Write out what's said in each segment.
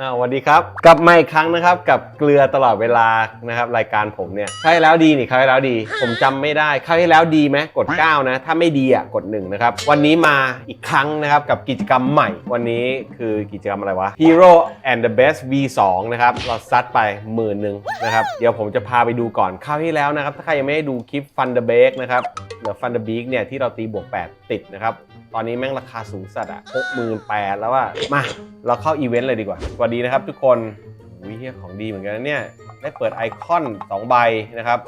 อ่าสวัสดีครับ กลับมาอีกครั้งนะครับกับเกลือตลอดเวลานะครับรายการผมเนี่ยคราวที่แล้วดีนี่คราวที่แล้วดี ผมจำไม่ได้คราวที่แล้วดีไหมกด 9 นะ ถ้าไม่ดีอะกด1นะครับวันนี้มาอีกครั้งนะครับกับกิจกรรมใหม่ วันนี้คือกิจกรรมอะไรวะ Hero and the Best V2 นะครับเราซัดไปหมื่นหนึ่งนะครับเดี๋ยวผมจะพาไปดูก่อนคราวที่แล้วนะครับถ้าใครยังไม่ได้ดูคลิป Fun the b a k นะครับหรือ Fun the b e a k เนี่ยที่เราตีบวก8ติดนะครับตอนนี้แม่งราคาสูงสัตว์อะหกหมื่นแปดแล้วอะมา เราเข้าอีเวนต์เลยดีกว่า สวัสดีนะครับทุกคนวิเฮียของดีเหมือนกันนะเนี่ย ได้เปิดไอคอน 2 ใบนะครับ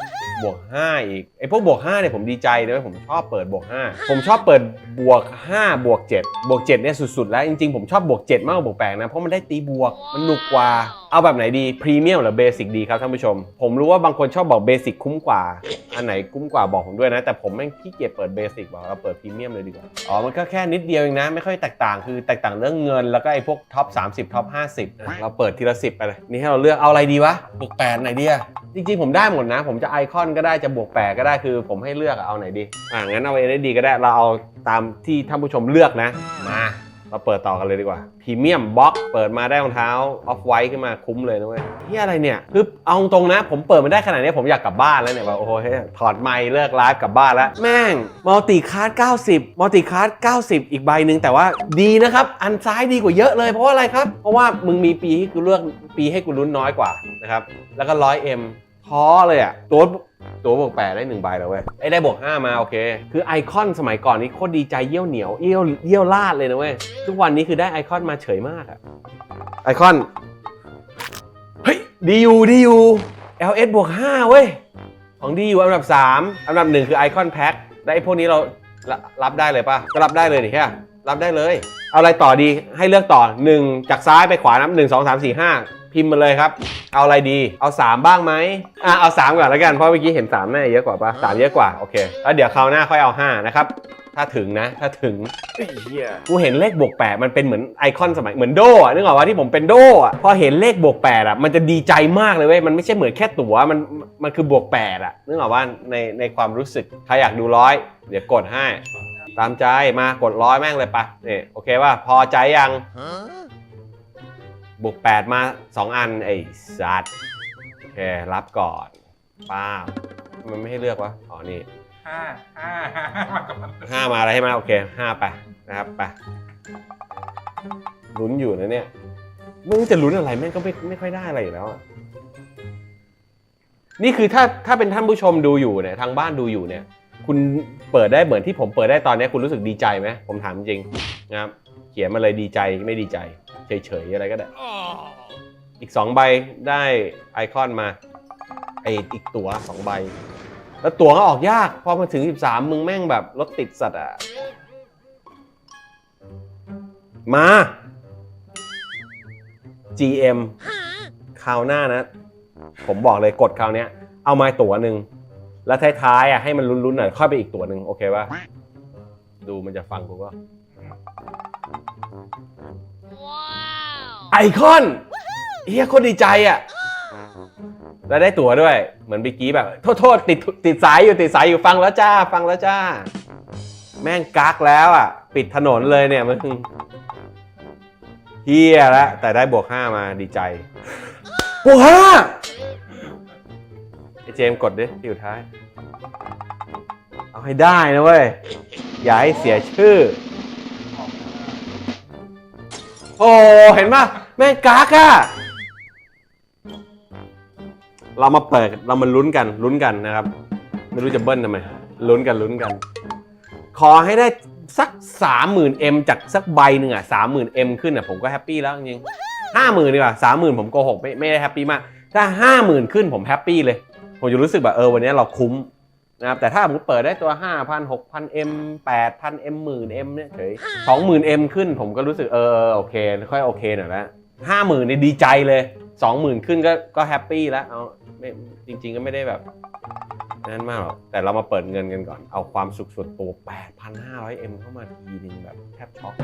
บวก 5 อีก ไอพวกบวก 5 เนี่ยผมดีใจเลยผมชอบเปิดบวก 5 ผมชอบเปิดบวก 5 บวก 7 บวก 7 เนี่ยสุด ๆ แล้ว จริง ๆ ผมชอบบวก 7 มากกว่าบวก 8 นะ เพราะมันได้ตีบวก มันหนุกกว่าเอาแบบไหนดีพรีเมียมหรือเบสิกดีครับท่านผู้ชม ผมรู้ว่าบางคนชอบบอกเบสิกคุ้มกว่า อันไหนคุ้มกว่าบอกผมด้วยนะ แต่ผมแม่งขี้เกียจเปิดเบสิกบอกเราเปิดพรีเมียมเลยดีกว่า อ๋อ มันก็แค่นิดเดียวเองนะ ไม่ค่อยแตกต่างคือแตกต่างเรื่องเงินแล้วก็ไอ้พวกท็อป 30ท็อป 50อะเราเปิดทีละ 10ไปเลยนี่ให้เราเลือกเอาอะไรดีวะบวก8ไหนดีอะจริงๆผมได้หมดนะ ผมจะไอคอนก็ได้จะบวก8ก็ได้คือ ผมให้เลือกอะเอาไหนดีอ่างั้นเอาเอดีก็ได้เราเอาตามที่ท่านผู้ชมเลือกนะมา เราเปิดต่อกันเลยดีกว่าพรีเมียมบ็อกเปิดมาได้รองเท้าออฟไวท์ขึ้นมาคุ้มเลยนะเว้ยที่อะไรเนี่ยคือเอาตรงนะ ผมเปิดมาได้ขนาดนี้ผมอยากกลับบ้านแล้วเนี่ยแบบโอ้โหเฮ้ถอดไมค์เลิกไลฟ์กลับบ้านแล้ว แม่งมัลติคาร์ด90มัลติคาร์ด90 อีกใบหนึ่งแต่ว่าดีนะครับ อันซ้ายดีกว่าเยอะเลยเพราะว่าอะไรครับ เพราะว่ามึงมีปีให้กูเลือกปีให้กูลุ้นน้อยกว่านะครับแล้วก็ 100M ท้อเลยอะ ตัวตัวบวกแปดได้หนึ่งใบแล้วเว้ยไอ้ได้บวกห้ามาโอเค คือไอคอนสมัยก่อนนี่โคตรดีใจเยี่ยวเหนียวเยี่ยวเยี่ยวลาดเลยนะเว้ย ทุกวันนี้คือได้ไอคอนมาเฉยมากอะไอคอน เฮ้ยดีอยู่ดีอยู่ LS บวก5เว้ย ของดีอยู่อันดับ3อันดับหนึ่งคือไอคอนแพ็คได้ไอ้พวกนี้เรารรับได้เลยป่ะก็รับได้เลยดิแค่รับได้เลย เอาอะไรต่อดีให้เลือกต่อ1จากซ้ายไปขวานับ1 2 3 4 5 พิมพ์มาเลยครับ เอาอะไรดี เอา 3 บ้างไหมอะเอา 3ก่อนแล้วกัน เพราะเมื่อกี้เห็น3แน่าจะเยอะกว่าป่ะสามเยอะกว่า โอเค แล้วเดี๋ยวคราวหน้าค่อยเอา 5 นะครับ ถ้าถึงนะ ถ้าถึงกูเห็นเลขบวกแปดมันเป็นเหมือนไอคอนสมัยเหมือนโดอะนึกออกว่าที่ผมเป็นโดอะพอเห็นเลขบวกแปดอะมันจะดีใจมากเลยเว้ยมันไม่ใช่เหมือนแค่ตั๋วมันมันคือบวกแปดอะนึกออกว่าในในความรู้สึกใครอยากดูร้อยเดี๋ยวกดให้ ตามใจมากดร้อยแม่งเลยปะนี่โอเคป่ะพอใจยัง บวกแปดมาสองอัน ไอ้สัตว์โอเครับก่อนป้าบมันไม่ให้เลือกวะอ๋อนี่ห้าห้าห้ามาก่อนห้ามาอะไรให้มาโอเคห้าไปนะครับไปลุ้นอยู่นะเนี่ยไม่รู้จะลุ้นอะไรแม่งก็ไม่ไม่ค่อยได้อะไรอยู่แล้วอะนี่คือถ้าถ้าเป็นท่านผู้ชมดูอยู่เนี่ยทางบ้านดูอยู่เนี่ย คุณเปิดได้เหมือนที่ผมเปิดได้ตอนนี้คุณรู้สึกดีใจไหมผมถามจริงนะครับเขียนมาเลยดีใจไม่ดีใจ เฉยๆอะไรก็ได้ อีก2ใบได้ไอคอนมา ไออีกตั๋ว2ใบ แล้วตั๋วก็ออกยาก พอมาถึง 13 มึงแม่งแบบรถติดสัตว์อะ มา GM คราวหน้านะ ผมบอกเลยกดคราวเนี้ยเอามาตั๋วหนึ่งแล้วท้ายๆอะให้มันลุ้นๆหน่อยค่อยไปอีกตั๋วหนึ่งโอเคป่ะดูมันจะฟังกูก็ ไอคอนเฮียโคตรดีใจอะ แล้วได้ตั๋วด้วย เหมือนเมื่อกี้แบบ โทษโทษติดติดสายอยู่ติดสายอยู่ฟังแล้วจ้า ฟังแล้วจ้า แม่งกักแล้วอะ ปิดถนนเลยเนี่ยมึงเฮียแล้วแต่ได้บวกห้ามาดีใจบวกห้าไอเจมส์กดดิที่อยู่ท้าย เอาให้ได้นะเว้ย อย่าให้เสียชื่อ โอ้เห็นป่ะแม่งกักอะเรามาเปิดเรามาลุ้นกันลุ้นกันนะครับ ไม่รู้จะเบิ้ลทำไมลุ้นกันลุ้นกัน ขอให้ได้สักสามหมื่นเอ็มจากสักใบหนึ่งอะสามหมื่นเอ็มขึ้นอะผมก็แฮปปี้แล้วจริงห้าหมื่นดีกว่าสามหมื่นผมโกหกไม่ไม่ได้แฮปปี้มาก ถ้าห้าหมื่นขึ้นผมแฮปปี้เลย ผมจะรู้สึกแบบเออวันนี้เราคุ้ม นะครับแต่ถ้าผมเปิดได้ตัว 5,000 6,000 M 8,000 M หมื่น M เนี่ยเฉย20,000 M ขึ้นผมก็รู้สึกเออโอเค ค่อยโอเคหน่อยละห้าหมื่นนี่ดีใจเลย 20,000 ขึ้นก็ก็แฮปปี้แล้วเอาไม่จริง ๆ ก็ไม่ได้แบบนั่นมากหรอกแต่เรามาเปิดเงินกันก่อน เอาความสุขส่วนตัว 8,500 M เข้ามาทีนึงแบบแทบช็อก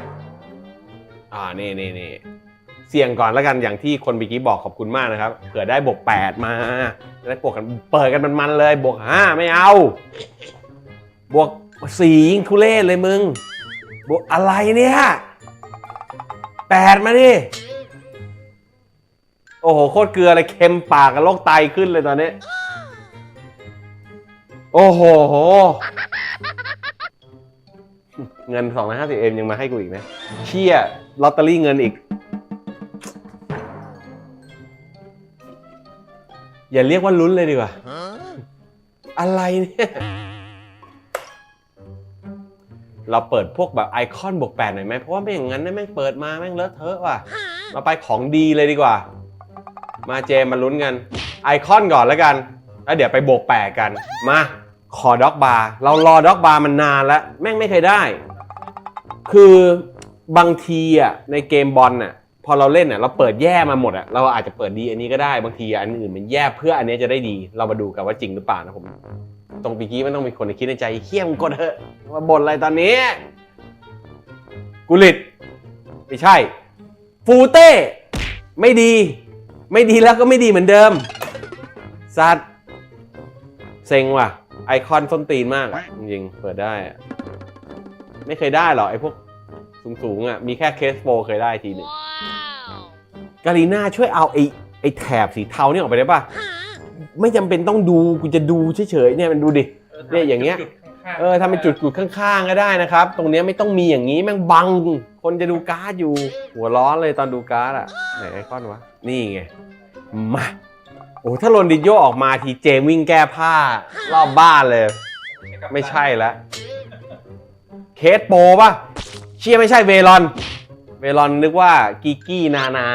อ่านี่นี่นี่ เสี่ยงก่อนแล้วกันอย่างที่คนเมื่อกี้บอกขอบคุณมากนะครับเผื่อได้บวก8มาจะได้บวกกันเปิดกันมันๆเลยบวก5ไม่เอา บวกสี่ยิงทุเล่เลยมึง บวกอะไรเนี่ยแปดมาดิ โอ้โห โคตรเกลือเลยเค็มปากกับโรคไตขึ้นเลยตอนนี้ โอ้โห เงิน250เอ็มยังมาให้กูอีกนะเชี่ยลอตเตอรี่เงินอีก อย่าเรียกว่าลุ้นเลยดีกว่า อะไรเนี่ย เราเปิดพวกแบบไอคอนบวกแปดหน่อยไหมเพราะว่าไม่อย่างนั้นแม่งเปิดมาแม่งเลอะเทอะว่ะเราไปของดีเลยดีกว่า มาเจมมาลุ้นกัน ไอคอนก่อนแล้วกัน แล้วเดี๋ยวไปบวกแปดกัน มา ขอด็อกบาร์เรารอด็อกบาร์มันนานแล้ว แม่งไม่เคยได้ คือบางทีอะในเกมบอลน่ะ พอเราเล่นอะเราเปิดแย่มาหมดอะเราอาจจะเปิดดีอันนี้ก็ได้บางทีอันอื่นมันแย่เพื่ออันนี้จะได้ดี เรามาดูกันว่าจริงหรือเปล่านะผม ตรงปีกี้มันต้องมีคนคิดในใจเขี้ยมกดเถอะว่าบ่นอะไรตอนนี้ กุลิตไม่ใช่ ฟูเต้ไม่ดี ไม่ดีแล้วก็ไม่ดีเหมือนเดิมซัดเซ็งว่ะ ไอคอนส้นตีนมากจริงเปิดได้ไม่เคยได้หรอไอพวกสูงๆอะมีแค่เคสโปเคยได้ทีหนึ่ง กาลีน่าช่วยเอาไอไอแถบสีเทานี่ออกไปได้ปะไม่จำเป็นต้องดูกูจะดูเฉยๆเนี่ยมันดูดิ เนี่ยอย่างเงี้ย เออทำเป็นจุดจุดๆข้างๆก็ได้นะครับ ตรงเนี้ยไม่ต้องมีอย่างนี้แม่งบัง คนจะดูการ์ดอยู่ หัวร้อนเลยตอนดูการ์ดอะไหนไอคอนวะ นี่ไง มาโอ้ถ้าโรนดินโยออกมาทีเจมวิ่งแก้ผ้ารอบบ้านเลย ไม่ใช่แล้วเคสโปรป่ะ เชียไม่ใช่เวลอน เวลอนนึกว่ากิกกี้นานา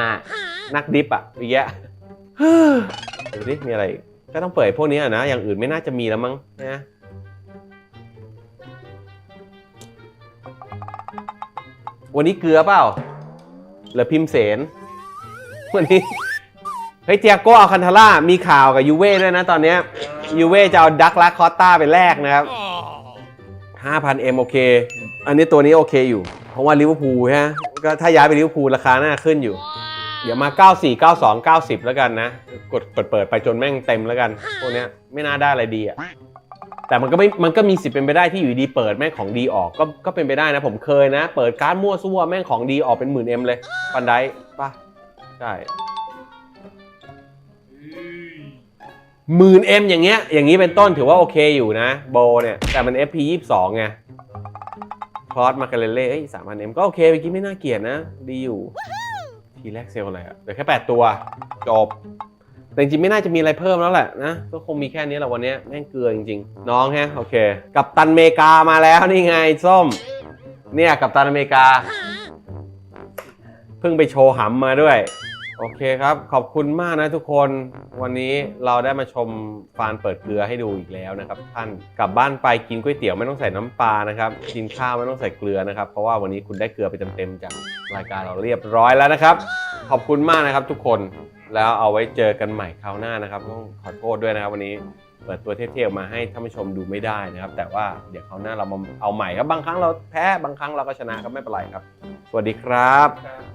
นักดิฟอะอีกแยะดูดิมีอะไรอีกก็ต้องเปิดพวกนี้อะนะ อย่างอื่นไม่น่าจะมีแล้วมั้งนะวันนี้เกลือเปล่าหรือพิมพ์เสนวันนี้เฮ้ยเตียโกเอาคันทาร่ามีข่าวกับยูเว่ด้วยนะตอนเนี้ยยูเว่จะเอาดักลักคอตตาไปแลกนะครับ 5,000 M โอเค อันนี้ตัวนี้โอเคอยู่ เพราะว่าลิเวอร์พูลฮะ ก็ถ้าย้ายไปลิเวอร์พูลราคาน่าขึ้นอยู่ เดี๋ยวมา 94 92 90 แล้วกันนะ กดเปิดเปิดไปจนแม่งเต็มแล้วกันพวกเนี้ยไม่น่าได้อะไรดีอะแต่มันก็ไม่มันก็มีสิทธิ์เป็นไปได้ที่อยู่ดีเปิดแม่งของดีออกก็ก็เป็นไปได้นะผมเคยนะ เปิดการ์ดมั่วซั่วแม่งของดีออกเป็นหมื่นเอ็มเลยปันไดป่ะใช่หมื่นเอ็มอย่างเงี้ยอย่างนี้เป็นต้นถือว่าโอเคอยู่นะโบเนี่ยแต่มัน FP 22ไงค ลอสมาคาเรเล่เอ้ยสามพันเอ็มก็โอเคเมื่อกี้ไม่น่าเกลียดนะ ดีอยู่ ทีแรกเซลลอะไรอะเหลือแค่ 8 ตัวจบแต่จริงไม่น่าจะมีอะไรเพิ่มแล้วแหละนะก็คงมีแค่นี้แหละวันนี้แม่งเกลือจริงๆ น้องฮะโอเค กับตันเมกามาแล้วนี่ไงส้ม เนี่ยกับตันอเมริกาเพิ่งไปโชว์หำมาด้วย โอเคครับ ขอบคุณมากนะทุกคนวันนี้เราได้มาชมฟานเปิดเกลือให้ดูอีกแล้วนะครับ ท่านกลับบ้านไปกินก๋วยเตี๋ยวไม่ต้องใส่น้ำปลานะครับกินข้าวไม่ต้องใส่เกลือนะครับ เพราะว่าวันนี้คุณได้เกลือไปเต็มๆจากรายการเราเรียบร้อยแล้วนะครับ ขอบคุณมากนะครับทุกคนแล้วเอาไว้เจอกันใหม่คราวหน้านะครับต้องขอโทษด้วยนะครับวันนี้เปิดตัวเท่ๆมาให้ท่านผู้ชมดูไม่ได้นะครับ แต่ว่าเดี๋ยวคราวหน้าเรามาเอาใหม่ครับบางครั้งเราแพ้บางครั้งเราก็ชนะครับไม่เป็นไรครับ สวัสดีครับครับ